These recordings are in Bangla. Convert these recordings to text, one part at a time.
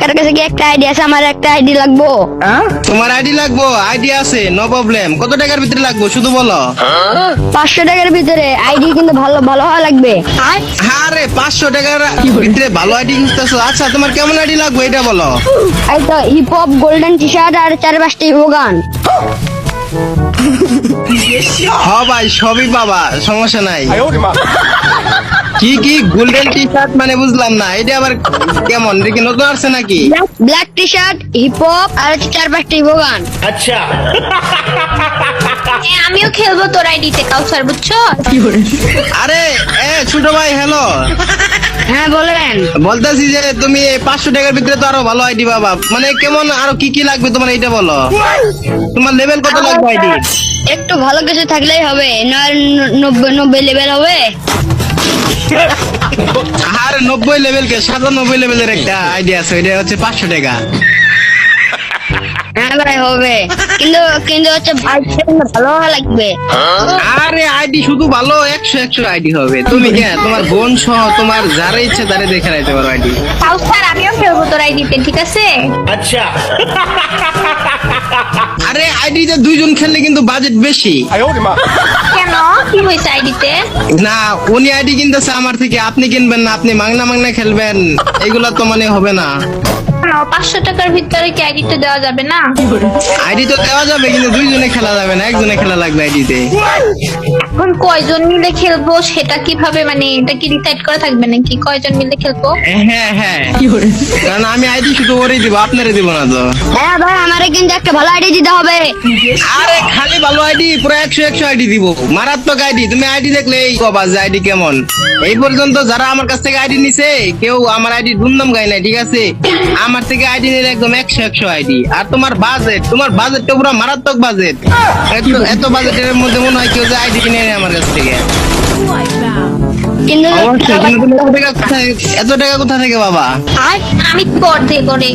কার কাছে কি একটা আইডি আছে আমার একটা আইডি লাগবো। তোমার আইডি লাগবো আইডি আছে নো প্রবলেম কত টাকার ভিতরে লাগবো শুধু বলো। পাঁচশো টাকার ভিতরে আইডি কিন্তু ভালো ভালো হওয়া লাগবে। আরে? পাঁচশো টাকার ভিতরে ভালো আইডি খুঁজতেছো। আচ্ছা তোমার কেমন আইডি লাগবে এটা বলো। এই তো hip hop golden T shirt আর চার পাঁচটি হোগান হ ভাই সবই পাবা সমস্যা নাই। কি কি গোল্ডেন টি শার্ট মানে বুঝলাম না এটা আবার কেমন? কি নতুন আসছে নাকি? Black T shirt hip hop আর হচ্ছে চার পাঁচটি হোগান হ্যাঁ, আমিও খেলব তোর আইডিতে কাউসার বুঝছ? আরে এ ছোট ভাই হ্যালো হ্যাঁ বলেন। বলতেছি যে তুমি পাঁচশো টাকার ভিতরে তো আরও ভালো আইডি পাবা। মানে কেমন আরও কি কি লাগবে তোমার এটা বলো? তোমার লেভেল কত লাগবে আইডি? একটু ভালো কিছু থাকলেই হবে নয় নব্বই নব্বই লেভেল হবে। আর নব্বই লেভেল কে সাতানব্বই লেভেলের একটা আইডিয়া আছে ওইটা হচ্ছে পাঁচশো টাকা। হ্যাঁ ভাই হবে। কিন্তু কিন্তু হচ্ছে ভালো লাগবে। আরে আইডি শুধু ভালো একশো একশো আইডি হবে। তুমি কে? তোমার বোন সহ তোমার যারা ইচ্ছে তারা দেখে রাখতে পারো আইডি কাউসার আমিও খেলব তোর আইডিতে ঠিক আছে? আরে আইডিতে দুইজন খেললে কিন্তু বাজেট বেশি। কেন? কি হয়েছে আইডিতে না উনি আইডি কিনতেছে আমার থেকে আপনি কিনবেন না আপনি মাংনা মাংনা খেলবেন। এগুলা তো মানে হবে না। পাঁচশো টাকার ভিতরে কি আইডিটা দেওয়া যাবে না? আইডি তো দেওয়া যাবে, কিন্তু দুইজনে খেলা যাবে না, একজনে খেলা লাগবে আইডিতে এখন কয়জন মিলে খেলব সেটা কীভাবে মানে এটা কি ডিসাইড করা থাকবে নাকি কয়জন মিলে খেলব? হ্যাঁ হ্যাঁ। কারণ আমি আইডি শুধু ওরই দিব আপনারে দিব না তো। হ্যাঁ ভাই আমারে কিন্তু একটা ভালো আইডি দিতে হবে। আরে খালি ভালো আইডি পুরো একশো একশো আইডি দিব। মারাত্মক আইডি তুমি আইডি দেখলে এই কবা যে আইডি কেমন। এই পর্যন্ত যারা আমার কাছ থেকে আইডি নিছে কেউ আমার আইডি দুমদাম গায় না ঠিক আছে? আমার থেকে আইডি নিলে একদম একশো একশো আইডি। আর তোমার বাজেট তোমার বাজেটটা পুরো মারাত্মক বাজেট এত এত বাজেটের মধ্যে মনে হয় কেউ যে আইডি কিনে নেয় আমার কাছ থেকে। কিন্তু অবশ্যই কিন্তু তুমি এত টাকা কোথা থেকে বাবা? আমি পর দিয়ে করে।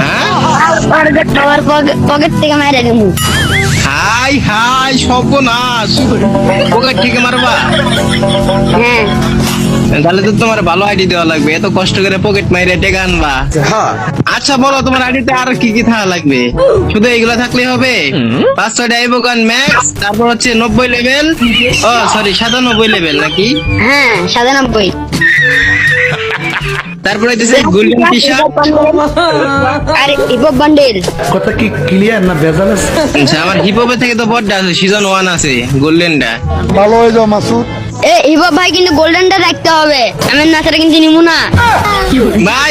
হ্যাঁ? আমার পকেট থেকে মেরে দেবো। হাই হাই সর্বনাশ। পকেট থেকে মারবা? হ্যাঁ। তাহলে তো তোমার ভালো আইডি দেওয়া লাগবে। এত কষ্ট করে পকেট মাইরে টেকা আনবা। আচ্ছা বলো তোমার আইডিতে আর কি কি থাকা লাগবে? শুধু এইগুলা থাকলে হবে? পাঁচ ছয়টা আইবোকান ম্যাক্স তারপর হচ্ছে নব্বই লেভেল ও সরি সাতানব্বই লেভেল নাকি? হ্যাঁ সাতানব্বই। তারপর হইতেছে গোল্ডেন টি শার্ট আর হিপহপ বান্ডেল কথা কি ক্লিয়ার না আছে? আচ্ছা আমার হিপহপের থেকে তো বড়টা আছে সিজন ওয়ান আছে গোল্ডেনটা ভালো হয়ে যাও মাসুদ। এ হিপহপ ভাই কিন্তু গোল্ডেনটা রাখতে হবে। আমি না সেটা কিন্তু নিবো না। ভাই